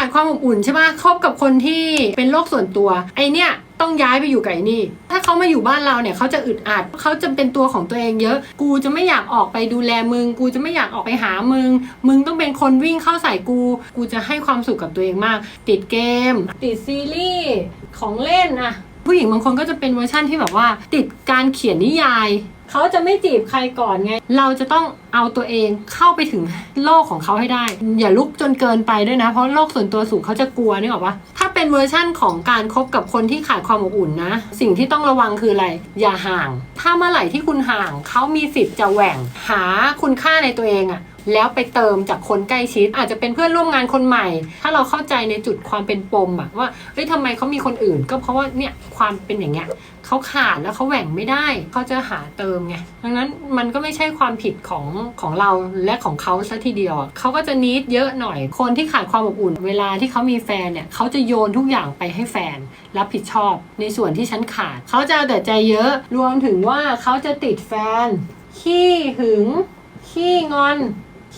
ขาดความอบอุ่นใช่ปะคบกับคนที่เป็นโรคส่วนตัว ไอเนี่ยต้องย้ายไปอยู่กับไอ้นี่ ถ้าเขามาอยู่บ้านเราเนี่ยเขาจะอึดอัดเขาจะเป็นตัวของตัวเองเยอะ กูจะไม่อยากออกไปดูแลมึง กูจะไม่อยากออกไปหามึง มึงต้องเป็นคนวิ่งเข้าใส่กู กูจะให้ความสุขกับตัวเองมาก ติดเกม ติดซีรีส์ ของเล่นอะผู้หญิงบางคนก็จะเป็นเวอร์ชั่นที่แบบว่า ติดการเขียนนิยาย เขาจะไม่จีบใครก่อนไง เราจะต้องเอาตัวเองเข้าไปถึงโลกของเขาให้ได้ อย่าลุกจนเกินไปด้วยนะ เพราะโลกส่วนตัวสูงเขาจะกลัวนี่หรอกปะถ้าเป็นเวอร์ชั่นของการคบกับคนที่ขาดความอบอุ่นนะ สิ่งที่ต้องระวังคืออะไร อย่าห่าง ถ้าเมื่อไหร่ที่คุณห่าง เขามีสิทธิ์จะแหว่งหาคุณค่าในตัวเองอะ แล้วไปเติมจากคนใกล้ชิด อาจจะเป็นเพื่อนร่วมงานคนใหม่ ถ้าเราเข้าใจในจุดความเป็นปมอะว่าเฮ้ยทำไมเขามีคนอื่น ก็เพราะว่าเนี่ยความเป็นอย่างเงี้ยเขาขาดแล้วเขาแหว่งไม่ได้เขาจะหาเติมไงดังนั้นมันก็ไม่ใช่ความผิดของของเราและของเขาซะทีเดียวเขาก็จะนิดเยอะหน่อย คนที่ขาดความอบอุ่น เวลาที่เขามีแฟนเนี่ยเขาจะโยนทุกอย่างไปให้แฟน รับผิดชอบในส่วนที่ฉันขาดเขาจะเอาแต่ใจเยอะรวมถึงว่าเขาจะติดแฟนขี้หึงขี้งอน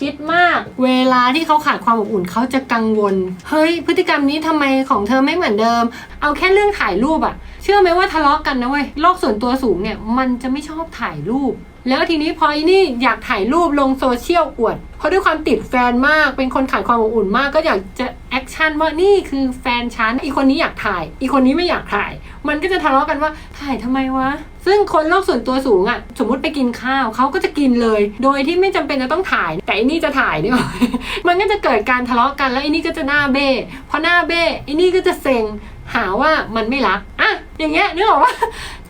คิดมาก เวลาที่เขาขาดความอบอุ่นเขาจะกังวล เฮ้ย พฤติกรรมนี้ทำไมของเธอไม่เหมือนเดิม เอาแค่เรื่องถ่ายรูปอะเชื่อไหมว่าทะเลาะกันนะเว้ย โลกส่วนตัวสูงเนี่ย มันจะไม่ชอบถ่ายรูป แล้วทีนี้พออีนี่อยากถ่ายรูปลงโซเชียลอวด เพราะด้วยความติดแฟนมาก เป็นคนขาดความอบอุ่นมาก ก็อยากจะแอคชั่นว่านี่คือแฟนฉัน อีคนนี้อยากถ่าย อีคนนี้ไม่อยากถ่าย มันก็จะทะเลาะกันว่าถ่ายทำไมวะ ซึ่งคนโลกส่วนตัวสูงอะ่ะ สมมุติไปกินข้าวเขาก็จะกินเลย โดยที่ไม่จำเป็นจะต้องถ่าย แต่อันนี่จะถ่ายเนี่ยมันก็จะเกิดการทะเลาะกันแล้วอ้นี่ก็จะหน้าเบ้พอหน้าเบ้อ้นี่ก็จะเซ็งหาว่ามันไม่รักอะอย่างเงี้ยนึกออกว่า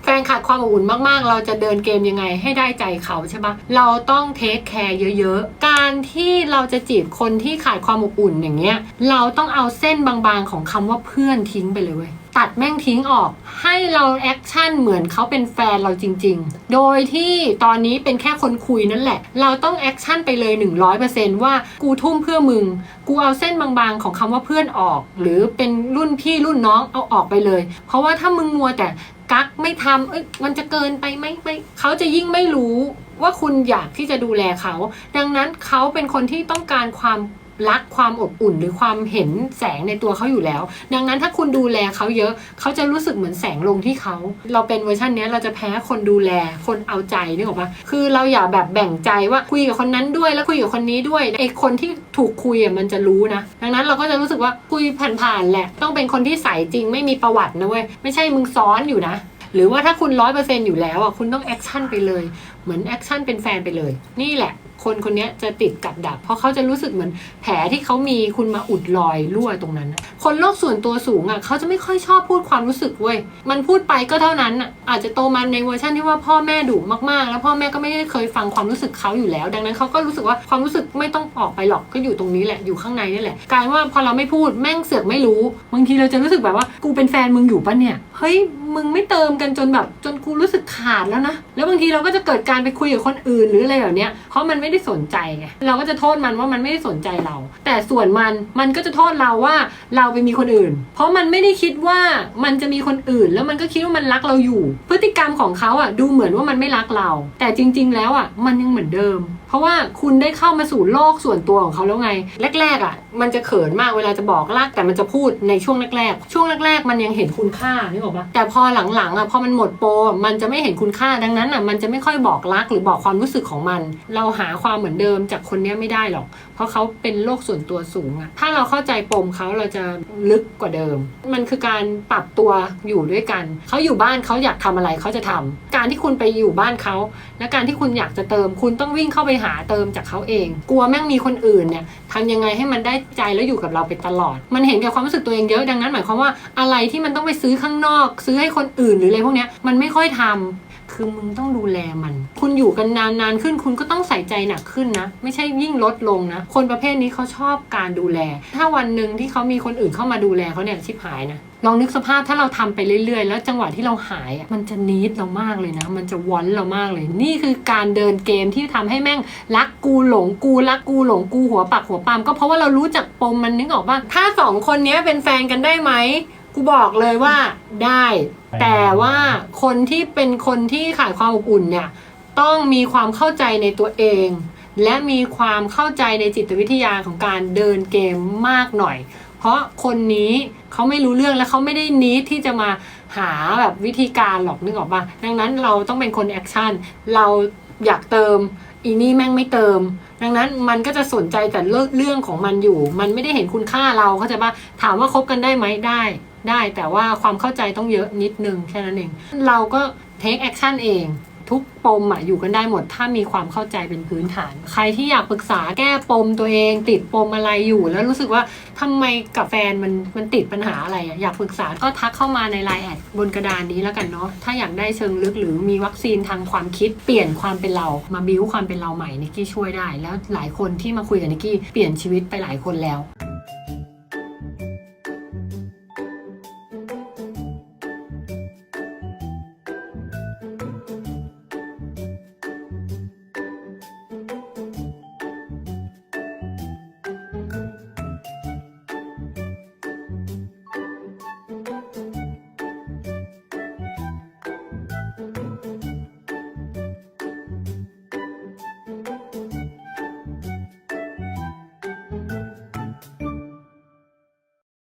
แฟนขาดความอบอุ่นมาก ๆ เราจะเดินเกมยังไงให้ได้ใจเขาใช่ปะเราต้องเทคแคร์เยอะ ๆ การที่เราจะจีบคนที่ขาดความอบอุ่นอย่างเงี้ย เราต้องเอาเส้นบางๆของคำว่าเพื่อนทิ้งไปเลยเว้ย ตัดแม่งทิ้งออก ให้เราแอคชั่นเหมือนเขาเป็นแฟนเราจริง ๆ โดยที่ตอนนี้เป็นแค่คนคุยนั่นแหละ เราต้องแอคชั่นไปเลย 100%ว่ากูทุ่มเพื่อมึง กูเอาเส้นบางๆของคำว่าเพื่อนออก หรือเป็นรุ่นพี่รุ่นน้องเอาออกไปเลย เพราะว่าถ้ามึงมัวแต่กักไม่ทำเอ้ยมันจะเกินไปไหมไม่เขาจะยิ่งไม่รู้ว่าคุณอยากที่จะดูแลเขา ดังนั้นเขาเป็นคนที่ต้องการความ รักความอบอุ่นหรือความเห็นแสงในตัวเขาอยู่แล้ว ดังนั้นถ้าคุณดูแลเขาเยอะเขาจะรู้สึกเหมือนแสงลงที่เขาเราเป็นเวอร์ชันนี้เราจะแพ้คนดูแลคนเอาใจนึกออกปะคือเราอย่าแบบแบ่งใจว่าคุยกับคนนั้นด้วยแล้วคุยกับคนนี้ด้วยไอ้คนที่ถูกคุยอะมันจะรู้นะ ดังนั้นเราก็จะรู้สึกว่าคุยผ่านๆแหละ ต้องเป็นคนที่ใสจริงไม่มีประวัตินะเว้ยไม่ใช่มึงซ้อนอยู่นะหรือว่าถ้าคุณร้อยเปอร์เซ็นต์อยู่แล้วอะคุณต้องแอคชั่นไปเลย เหมือนแอคชั่นเป็นแฟนไปเลย นี่แหละ คนคนนี้จะติดกับดัก เพราะเขาจะรู้สึกเหมือนแผลที่เขามีคุณมาอุดรอยรั่วตรงนั้น คนโลกส่วนตัวสูงอะเขาจะไม่ค่อยชอบพูดความรู้สึกเว้ยมันพูดไปก็เท่านั้นอะอาจจะโตมาในเวอร์ชันที่ว่าพ่อแม่ดุมากๆ แล้วพ่อแม่ก็ไม่ได้เคยฟังความรู้สึกเขาอยู่แล้ว ดังนั้นเขาก็รู้สึกว่าความรู้สึกไม่ต้องออกไปหรอกก็อยู่ตรงนี้แหละอยู่ข้างในนี่แหละกลายว่าพอเราไม่พูดแม่งเสือกไม่รู้บางทีเราจะรู้สึกแบบว่ากูเป็นแฟนมึงอยู่ปะเนี่ย เฮ้ยมึงไม่เติมกันจนแบบจนกูรู้สึกขาดแล้วนะ แล้วบางทีเราก็จะเกิดการไปคุยกับคนอื่นหรืออะไรแบบเนี้ยเพราะมันไม่ได้สนใจไงเราก็จะโทษมันว่ามันไม่ได้สนใจเรา แต่ส่วนมันมันก็จะโทษเราว่าเราไปมีคนอื่น เพราะมันไม่ได้คิดว่ามันจะมีคนอื่น แล้วมันก็คิดว่ามันรักเราอยู่ พฤติกรรมของเขาอะดูเหมือนว่ามันไม่รักเรา แต่จริง ๆ แล้วอะมันยังเหมือนเดิม เพราะว่าคุณได้เข้ามาสู่โลกส่วนตัวของเขาแล้วไง แรก ๆ อะ มันจะเขินมากเวลาจะบอกรักแต่มันจะพูดในช่วงแรกๆ ช่วงแรก ๆ มันยังเห็นคุณค่านึกออกปะแต่พอหลังๆอะพอมันหมดโปรมันจะไม่เห็นคุณค่าดังนั้นอะมันจะไม่ค่อยบอกรักหรือบอกความรู้สึกของมัน เราหาความเหมือนเดิมจากคนนี้ไม่ได้หรอก เพราะเขาเป็นโลกส่วนตัวสูงอะถ้าเราเข้าใจปมเขาเราจะลึกกว่าเดิม มันคือการปรับตัวอยู่ด้วยกันเขาอยู่บ้านเขาอยากทำอะไรเขาจะทำการที่คุณไปอยู่บ้านเขาและการที่คุณอยากจะเติม คุณต้องวิ่งเข้าไปหาเติมจากเขาเอง กลัวแม่งมีคนอื่นเนี่ยทำยังไงให้มันได้ใจแล้วอยู่กับเราไปตลอด มันเห็นแก่ความรู้สึกตัวเองเยอะดังนั้น หมายความว่าอะไรที่มันต้องไปซื้อข้างนอก ซื้อให้คนอื่นหรืออะไรพวกเนี้ยมันไม่ค่อยทำ คือมึงต้องดูแลมัน คุณอยู่กันนานนานๆขึ้น คุณก็ต้องใส่ใจหนักขึ้นนะ ไม่ใช่ยิ่งลดลงนะ คนประเภทนี้เขาชอบการดูแล ถ้าวันหนึ่งที่เขามีคนอื่นเข้ามาดูแลเขาเนี่ยชิบหายนะลองนึกสภาพถ้าเราทำไปเรื่อยๆ แล้วจังหวะที่เราหายอะมันจะนิดเรามากเลยนะ มันจะวอนเรามากเลย นี่คือการเดินเกมที่ทำให้แม่งรักกูหลงกูรักกูหลงกูหัวปักหัวปามก็เพราะว่าเรารู้จักปมมันนึกออกว่าถ้าสองคนนี้เป็นแฟนกันได้ไหม กูบอกเลยว่าได้ แต่ว่าคนที่เป็นคนที่ขาดความอบอุ่นเนี่ย ต้องมีความเข้าใจในตัวเอง และมีความเข้าใจในจิตวิทยาของการเดินเกมมากหน่อย เพเพราะคนนี้เขาไม่รู้เรื่องและเขาไม่ได้นิดที่จะมาหาแบบวิธีการหรอกนึกออกปะดังนั้นเราต้องเป็นคนแอคชั่นเราอยากเติมอีนี่แม่งไม่เติม ดังนั้นมันก็จะสนใจแต่เรื่องเรื่องของมันอยู่ มันไม่ได้เห็นคุณค่าเราเข้าใจปะถามว่าคบกันได้ไหมได้ ได้แต่ว่าความเข้าใจต้องเยอะนิดนึงแค่นั้นเอง เราก็เทคแอคชั่นเองทุกปมอะอยู่กันได้หมด ถ้ามีความเข้าใจเป็นพื้นฐาน ใครที่อยากปรึกษาแก้ปมตัวเอง ติดปมอะไรอยู่ แล้วรู้สึกว่าทำไมกับแฟนมันมันติดปัญหาอะไรอะอยากปรึกษาก็ทักเข้ามาในไลน์แอดบนกระดานนี้แล้วกันเนาะถ้าอยากได้เชิงลึกหรือมีวัคซีนทางความคิดเปลี่ยนความเป็นเรามาบิ้วความเป็นเราใหม่นิกกี้ช่วยได้ แล้วหลายคนที่มาคุยกับนิกกี้เปลี่ยนชีวิตไปหลายคนแล้ว